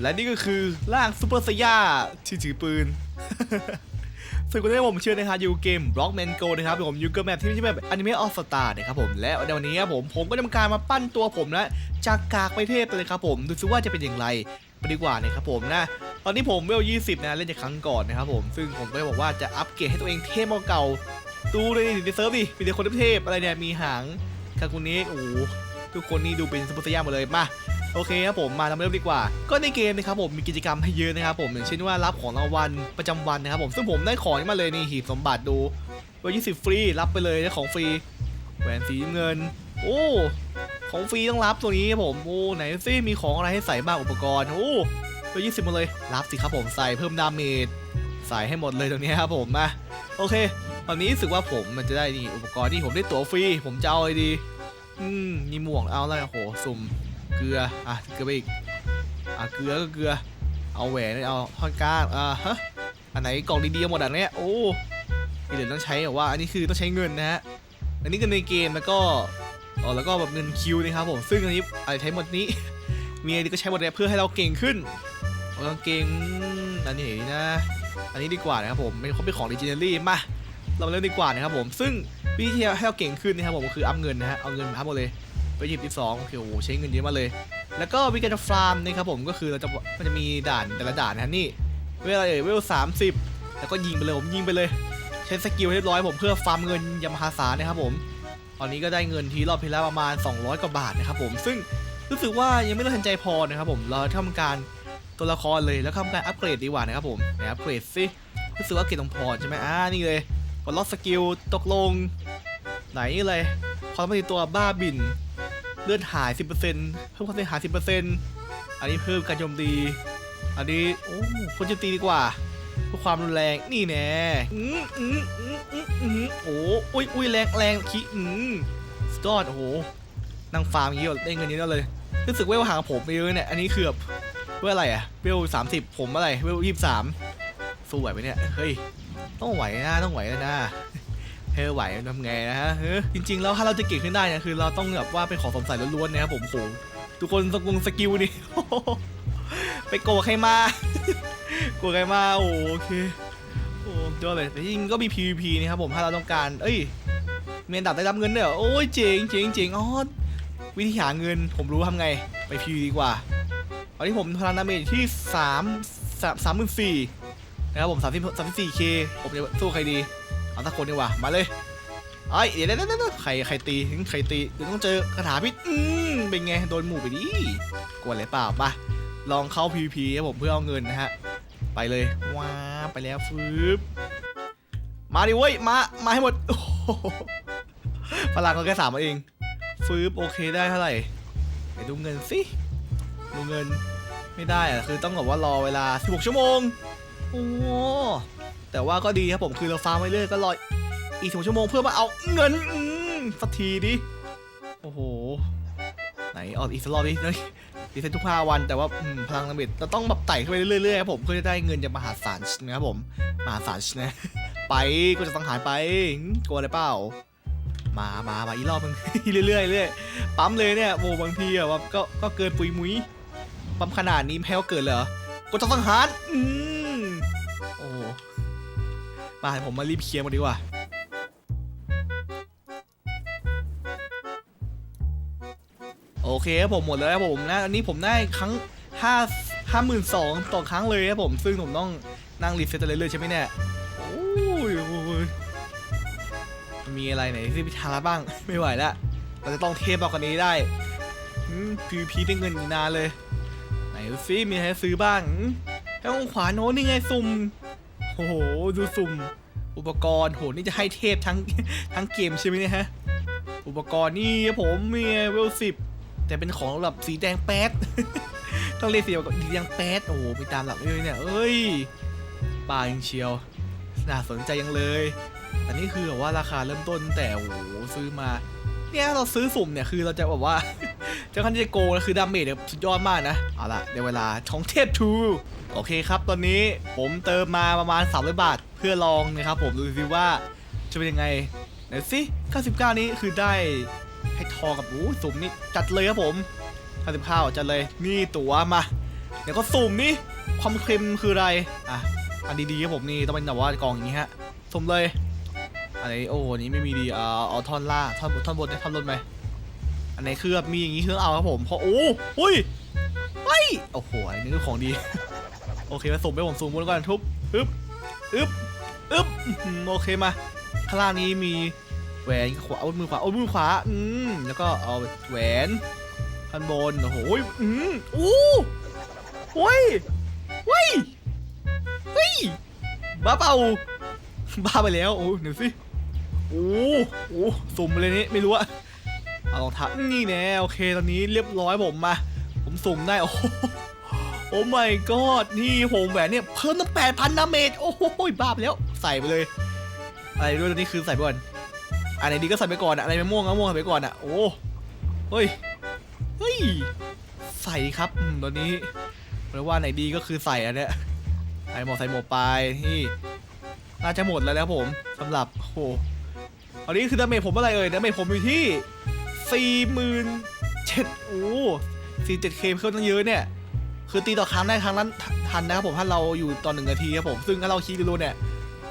และนี่ก็คือร่างซูเปอร์สยาที่ถือปืนสวัสดีครับผมเชื่อนะครับอยู่เกม Blockman Go นะครับผมอยู่กับแมปที่ชื่อแบบอนิเมะออฟสตาร์นะครับผมและในวันนี้ครับผมผมก็ทำการมาปั้นตัวผมนะจากกากไปเทพเลยครับผมดูซิว่าจะเป็นอย่างไรไปดีกว่านะครับผมนะ ตอนนี้ผมเวล20 นะเล่นจากครั้งก่อนนะครับผมซึ่งผมก็บอกว่าจะอัปเกรดให้ตัวเองเทพกว่าเก่าดูเลยดิในเซิร์ฟดิมีแต่คนเทพอะไรเนี่ยมีหางคาคุนี้โอ้ทุกคนนี่ดูเป็นซุปเปอร์สยามหมดเลยมา โอเคครับผมมาทำเริ่มดีกว่า ก็ในเกมนะครับผมมีกิจกรรมให้เยอะนะครับผมอย่างเช่นว่ารับของรางวัลประจำวันนะครับผมซึ่งผมได้ของมาเลยนี่หีบสมบัติดูวันยี่สิบฟรีรับไปเลยได้ของฟรีแหวนสีเงิน โอ้ของฟรีต้องรับตัวนี้ครับผมโอ้ไหนซิมีของอะไรให้ใส่บ้างอุปกรณ์โอ้วันยี่สิบมาเลยรับสิครับผมใส่เพิ่มดาเมจใส่ให้หมดเลยตรงนี้ครับผมมาโอเคตอนนี้รู้สึกว่าผมมันจะได้นี่อุปกรณ์ที่ผมได้ตั๋วฟรีผมจะเอาอะไรดี อืมมีหมวกเอาแล้วโอ้โหสุ่ม เกลือ อะ เกลือไปอีก อะ เกลือก็เกลือ เอาแหวนเอาท่อนก้านอ่าฮะ อันไหนกล่องดีๆหมดอันเนี้ยโอ้มีเหลือต้องใช้แบบว่า อันนี้คือต้องใช้เงินนะฮะ อันนี้เงินในเกมแล้วก็อ๋อแล้วก็แบบเงินคิวนะครับผม ซึ่งอันนี้อะไรใช้หมดนี้ มีอะไรก็ใช้หมดเลยเพื่อให้เราเก่งขึ้นเราเก่ง อันนี้นะ อันนี้ดีกว่านะครับผมไม่เขาเป็นของดิจิทัลลี่มา เรามาเริ่มดีกว่านะครับผม ซึ่งวิธีให้เราเก่งขึ้นนะครับผมก็คืออัพเงินนะฮะ เอาเงินมาอัพหมดเลย ไปหยิบที่สองโอเคโอ้โหใช้เงินเยอะมากเลย แล้วก็วิการฟาร์มนะครับผมก็คือเราจะมันจะมีด่านแต่ละด่านนะฮะนี่เวลาเอ่ยเวลสามสิบแล้วก็ยิงไปเลยผมยิงไปเลย ใช้สกิลเรียบร้อยผมเพื่อฟาร์มเงินยางมหาศาลนะครับผมตอนนี้ก็ได้เงินทีรอบที่แล้วประมาณ 200 กว่าบาทนะครับผมซึ่งรู้สึกว่ายังไม่ได้ทันใจพอนะครับผมเราทำการตัวละครเลยแล้วทำการอัปเกรดดีกว่านะครับผมอัปเกรดสิรู้สึกว่าเกรดต้องพอใช่ไหมอ่านี่เลยกดล็อกสกิลตกลง ไหนเลยความเป็นตัวบ้าบิน ลือดหาย 10%เพิ่มความเสียหาย 10%อันนี้เพิ่มการโจมตี อันนี้โอ้คนโจมตีดีกว่าเพื่อความรุนแรงนี่แน่อืมอืมอืมอืมอืมโอ้อุ้ยอุ้ยแรงแรงขี้อืมสตอดโอ้โหนั่งฟาร์มอย่างนี้ได้เงินเยอะเลยรู้สึกเวลห่างผมไปเยอะเนี่ยอันนี้คือแบบเวลอะไรอะเวลสามสิบผมอะไรเวลยี่สิบสามสู้ไหวไหมเนี่ยเฮ้ยต้องไหวนะต้องไหวแล้วนะ เฮ้ยไหวทำไงนะฮะจริงๆแล้วถ้าเราจะเก่งขึ้นได้เนี่ยคือเราต้องแบบว่าเป็นของสงสัยล้วนๆนะครับผมโหทุกคนสกุลสกิลนี่ไปโกใครมาโกใครมาโอเคโอ้ยอเลยแต่จริงก็มี PVP นะครับผมถ้าเราต้องการ เอ้ยเมนดับได้รับเงินด้วยโอ้ยเจ๋งเจ๋งเจ๋งอ๋อวิธีหาเงินผมรู้ทำไงไป PVP ดีกว่าตอนนี้ผมพลังดาเมจอยู่ที่3 3 3 4 0 0นะครับผม 30 34K ผมจะสู้ใครดี เอาสักคนดีกว่า มาเลยไอ้ยเดี๋ยวเดี๋ยวเดี๋ยวใครใครตีใครตีเดี๋ยวต้องเจอคาถาพิษอืมเป็นไง โดนหมู่ไปดิกลัวอะไรเปล่าปะลองเข้า PVP ครับผมเพื่อเอาเงินนะฮะ ไปเลยว้าไปแล้วฟืบมาดิเว้ย มา มาให้หมดพลังเขาแค่สามเองฟืบโอเคได้เท่าไหร่ไปดูเงินสิดูเงินไม่ได้อะคือต้องแบบว่ารอเวลา16ชั่วโมง โอ้ แต่ว่าก็ดีครับผมคือเราฟาร์มไปเรื่อยก็รออีกสองชั่วโมงเพื่อมาเอาเงินสักทีดิโอ้โห ไหนเอาอีกสักรอบดิเฮ้ยดีเซนทุกห้าวันแต่ว่าพลังระเบิดเราต้องแบบไต่ขึ้นไปเรื่อยๆครับผมเพื่อจะได้เงินจากมหาศาลนะครับผมมหาศาลนะไปก็จะต้องหายไปกลัวอะไรเปล่ามามามาอีกรอบนึงเรื่อยๆเรื่อยปั๊มเลยเนี่ยโมบางทีอะว่าก็ก็เกินปุยมุ้ยปั๊มขนาดนี้แพ้วเกินเหรอก็จะต้องหารอืม มาผมมารีบเคลียร์มาดีกว่าโอเคครับผมหมดแล้วครับผมนะอันนี้ผมได้ครั้งห้าห้าหมื่นสองต่อครั้งเลยครับผมซึ่งผมต้องนั่งรีเซ็ตเรื่อยใช่ไหมเนี่ยโอ้ยมีอะไรไหนที่พิธาระบ้างไม่ไหวแล้วเราจะต้องเทปเอากันนี้ได้พีพีได้เงินนานเลย ไหนซิมีอะไรซื้อบ้างให้องขวาโน้นนี่ไงสุ่มโอ้โห ดูสุ่ม อุปกรณ์โหนี่จะให้เทพทั้งทั้งเกมใช่ไหมเนี่ยฮะ อุปกรณ์นี่ผมมีเวลสิบแต่เป็นของแบบสีแดงแป๊ดต้องเรียกสีแดงแป๊ดโอ้โหไปตามหลักเลยเนี่ยเอ้ยปายังเชียวน่าสนใจยังเลยแต่นี่คือแบบว่าราคาเริ่มต้นแต่โอ้โหซื้อมา เนี่ยเราซื้อสุ่มเนี่ยคือเราจะแบบว่าจะคันที่จะโกงคือดาเมจเนี่ยสุดยอดมากนะเอาล่ะเดี๋ยวเวลาช่องเทพทูโอเคครับ ตอนนี้ผมเติมมาประมาณ300บาท เพื่อลองนะครับผมดูสิว่าจะเป็นยังไงไหนสิ99 นี้คือได้ให้ทองกับโอ้สุ่มนี่จัดเลยครับผม59จัดเลยนี่ตั๋วมาเดี๋ยวก็สุ่มนี่ความเค็มคืออะไรอะอันดีๆครับผมนี่ต้องเป็นแบบว่ากล่องอย่างนี้ฮะสุ่มเลยอะไรโอ้อันนี้ไม่มีดีเอาเอาท่อนล่าท่อนท่อนบนเนี่ยท่อนบนไปอันไหนคือแบบมีอย่างนี้คือเอาครับผมเพราะโอ้หุยเฮ้ยโอ้โหอันนี้คือของดี โอเคมาสุ่มไปผมสุ่มบนก่อนทุบอึ๊บอึ๊บ อึ๊บโอเคมาข้างล่างนี้มีแหวนขวาเอามือขวาเอามือขวาอืมแล้วก็เอาแหวนข้างบนโอ้โหอืมอู้โอ้ยเฮ้ยเฮ้ยบ้าเปล่าบ้าไปแล้วโอ้เดี๋ยวสิโอ้โหสุ่มเลยนี่ไม่รู้อะเอารองเท้านี่แน่โอเคตอนนี้เรียบร้อยผมมาผมสุ่มได้โอ้โหโอ้ my god นี่ผมแหวนเนี่ยเพิ่มตั้งแปดพันดาเมจโอ้โหบ้าไปแล้ว ใส่ไปเลย อะไรด้วยตัวนี้คือใส่ไปก่อนอันไหนดีก็ใส่ไปก่อนอะอะไรไม่ม่วงก็ม่วงใส่ไปก่อนอะโอ้เฮ้ยเฮ้ยใส่ครับอืมตัวนี้เรียกว่าไหนดีก็คือใส่อันเนี้ยใส่หมวกใส่หมวกไปที่น่าจะหมดแล้วนะครับผมสำหรับโอ้โหอันนี้คือดาเมจผมอะไรเอ่ยดาเมจผมอยู่ที่สี่หมื่นเจ็ดโอ้สี่เจ็ดเคเพิ่มตั้งเยอะเนี่ย คือตีต่อครั้งได้ครั้งนั้นทันนะครับผมถ้าเราอยู่ตอนหนึ่งนาทีครับผมซึ่งถ้าเราคีริโลเนี่ย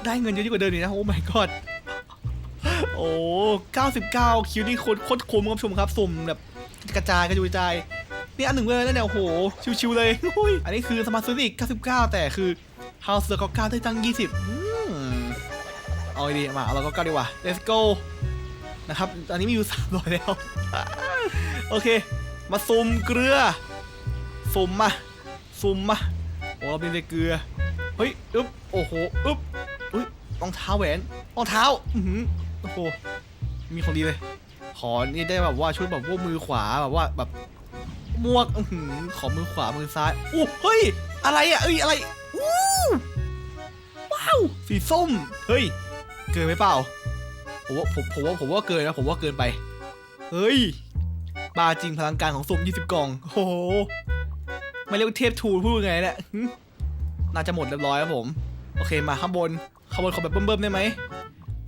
ได้เงินเยอะยิ่งกว่าเดิมอีกนะ โอ้ my god โอ้ 99 คิวนี่โคตรโคตรคุ้มครับชมครับสุ่มแบบกระจายกระจุยกระจายนี่อันหนึ่งเลยนะเนี่ยโอ้โห ชิวๆเลยอุ้ยอันนี้คือสมาร์ทซื้ออีก99 แต่คือ House เ e อร์9ได้ตั้ง 20อเอาดีมาเอาเราก็9ดีกว่า let's go นะครับตอนนี้มีอยู่300แล้ว โอเค มาซุ่มเกลือซุ่มมาซุ่มมาโอ้เราเป็นเกลือ เฮ้ย อึ๊บ โอ้โห อึ๊บ อุ้ยรองเท้าแหวนรองเท้าอือหือโอ้โหมีของดีเลย ขอนี่ได้แบบว่าชุดแบบพว่ามือขวาแบบว่าแบบหมวกอือหือขอมือขวามือซ้ายอู้เฮ้ย อะไรอะเอ้ยอะไรอู้ว้าวสีส้มเฮ้ยเกินไปเปล่าผมว่าผมผมว่าผมว่าเกินนะผมว่าเกินไป เฮ้ยบาจริงพลังการของสุ่ม20 กล่อง โอ้โหไม่เรียกเทพทูพูดไงเนี่ยน่าจะหมดเรียบร้อยครับผม โอเคมาข้างบน ข้างบนขอแบบเบิ่มๆได้ไหม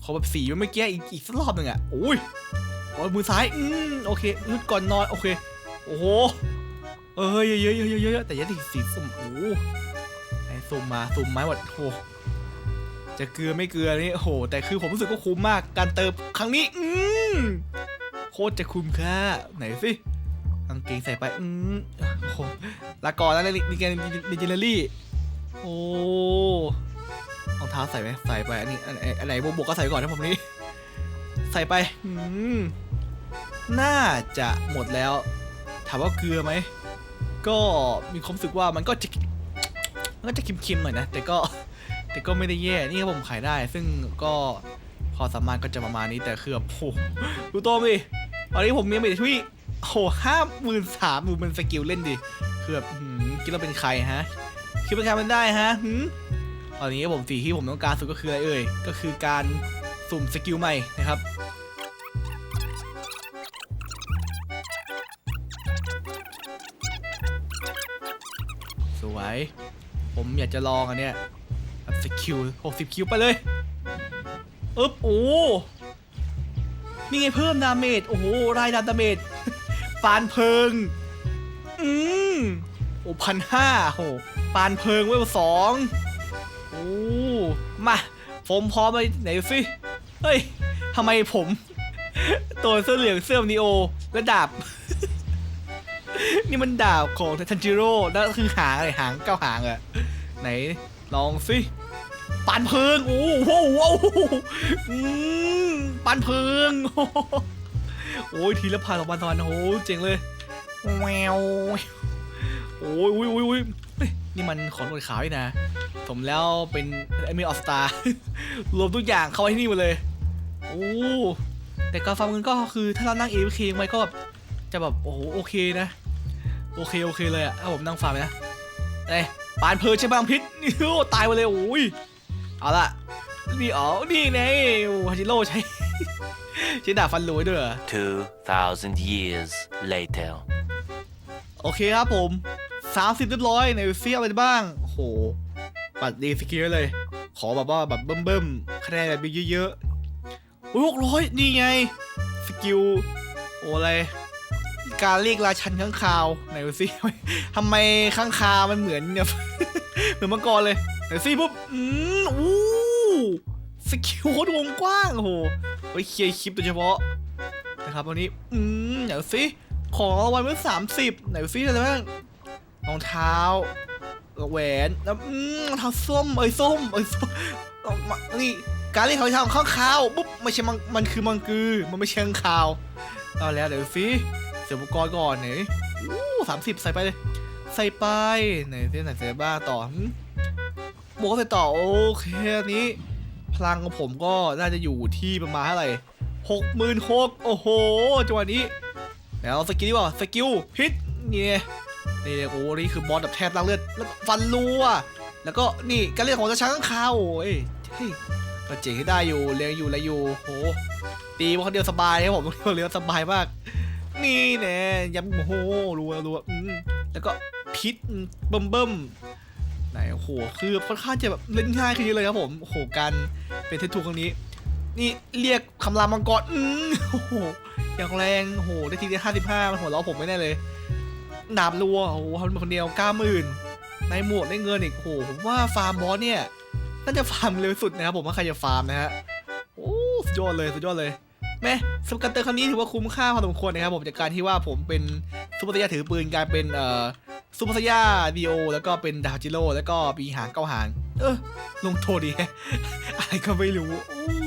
ขอแบบสีเมื่อกี้อีกอีกสักรอบหนึ่งอะโอ้ยโอ้ยมือซ้ายอืมโอเคลุดก่อนนอนโอเคโอ้โหเออเยอะเยอะเยอะเยอะแต่ยัดอีกสีสุ่มโอ้โหไอ้สุ่มมาสุ่มไม้หมดโอ้จะเกลือไม่เกลือนี่โอ้โหแต่คือผมรู้สึกว่าคุ้มมากการเติมครั้งนี้อืมโคตรจะคุ้มค่าไหนสิกางเกงใส่ไปอืมโอ้โหลาก่อนแล้วในี่นี่แกดิจิเนอรี่โอ้ รองเท้าใส่ไหมใส่ไปอันนี้อันไหนอันไหนบวกบวกก็ใส่ก่อนนะผมนี่ใส่ไปอืมน่าจะหมดแล้ว ถามว่าเกลือไหมก็มีความรู้สึกว่ามันก็จะมันก็จะเค็มๆหน่อยนะแต่ก็แต่ก็ไม่ได้แย่นี่ครับผมขายได้ ซึ่งก็พอสามารถก็จะประมาณนี้แต่คือแบบโอ้โหดูตัวดิตอนนี้ผมมีเมทที่โอ้โหห้าหมื่นสามหมื่นเป็นสกิลเล่นดิคือแบบหืมคิดว่าเป็นใครฮะคิดเป็นใครเป็นได้ฮะหืม ตอนนี้ผมสีที่ผมต้องการสุดก็คืออะไรเอ่ย ก็คือการสุ่มสกิลใหม่นะครับ สวย ผมอยากจะลองอันเนี้ยแบบสกิล60คิวไปเลยอึ๊บโอ้นี่ไงเพิ่มดาเมจ โอ้โห รายดาเมจปานเพิง อืมโอ้พันห้าโหปานเพิงเวลสอง โอ้มาผมพร้อมไปไหนสิเฮ้ยทำไมผม ตัวเสื้อเหลืองเสื้อนีโอและดาบ นี่มันดาบของทันจิโร่แล้วคือหางอะไรหางเก้าหางอะไหนลองสิปานเพิงโอ้โหโอ้โหปานเพิงโอ้ยทีละพันสองพันสองพันโอ้โหเจ๋งเลยแววโอ้ยอุ้ยอุ้ยอุ้ยนี่มันขอนหนวดขาวนี่นะ มแล้วเป็นเอมิออฟสตาร์รวมทุกอย่างเข้าไว้ที่นี่หมดเลย โอ้ แต่การฟาร์มเงินก็คือถ้าเรานั่งเอฟเคไว้ก็แบบจะแบบโอ้โหโอเคนะ โอเคโอเคเลยอะถ้าผมนั่งฟาร์มนะเอ้ยปานเพลิงใช่บางพิษนี่โอ้ตายไปเลยโอ้ยเอาละนี่อ๋อนี่ไงโอ้ฮาจิโร่ใช้ใช้ดาบฟันรวยด้วยเหรอ2,000 years later. โอเคครับผม 30เรียบร้อยในเฟียอะไรบ้างโอ้ โหปัดดีสกิลเลย ขอแบบว่าแบบเบิ่มๆคะแนนแบบเยอะๆอุ้ยหกร้อยนี่ไง สกิลโอ้อะไรการเรียกราชันข้างคาวไหนดูสิทำไมข้างคาวมันเหมือนเนี่ยเหมือนมังกรเลยไหนสิปุ๊บอืมอู้สกิลโคตรวงกว้างโอ้โหไว้เคลียร์คลิปโดยเฉพาะนะครับวันนี้อืมไหนดูสิของรางวัลเมื่อสามสิบไหนดูสิอะไรบ้างรองเท้า แหวนแล้วอืมรองเท้าส้มเอ้ยส้มเอ้ยส้มเอามานี่การเรียกเขาทางข้างคาวปุ๊บไม่ใช่มังมันคือมังกือมันไม่ใช่ข้างคาวเอาแล้วเดี๋ยวสิเสียบอุปกรณ์ก่อนไหนอู้สามสิบใส่ไปเลยใส่ไปไหนสิไหนใส่บ้างต่อหึหมวกก็ใส่ต่อโอเคอันนี้ พลังของผมก็น่าจะอยู่ที่ประมาณเท่าไหร่หกหมื่นหกโอ้โหจังหวะนี้แล้วสกิลดีกว่าสกิลพิษเนี่ไง นี่โอ้นี่คือบอสแบบแทบล้างเลือดแล้วก็ฟันรัวแล้วก็นี่การเรียกของจะช้างข้าวโอ้ยเฮ้ยก็เจ๋งให้ได้อยู่เรียงอยู่อะไรอยู่โหตีมาคนเดียวสบายครับผมคนเดียวสบายมากนี่แน่ยำโอ้โหรัวรัวอืมแล้วก็พิษเบิ่มเบิ่มไหนโอ้โหคือค่อนข้างจะแบบเล่นง่ายขึ้นเยอะเลยครับผมโอ้โหการเป็นเททูครั้งนี้ นี่เรียกคำรามมังกรอืมโอ้โหอย่างแรงโอ้โหได้ทีเดียวห้าสิบห้ามันหัวเราะผมไม่แน่เลย ดาบรัวโอ้โหทำคนเดียวเก้าหมื่นในหมวกได้เงินอีกโอ้โหผมว่าฟาร์มบอสเนี่ยน่าจะฟาร์มเร็วสุดนะครับผมว่าใครจะฟาร์มนะฮะโอ้สุดยอดเลยสุดยอดเลยแม่สำหรับการเติมครั้งนี้ถือว่าคุ้มค่าพอสมควรนะครับผมจากการที่ว่าผมเป็นซูเปอร์สยาถือปืนกลายเป็นเอ่อซูเปอร์สยาดีโอแล้วก็เป็นดาวจิโร่แล้วก็ปีหางเก้าหางเออลงโทษดีอะไรก็ไม่รู้อู้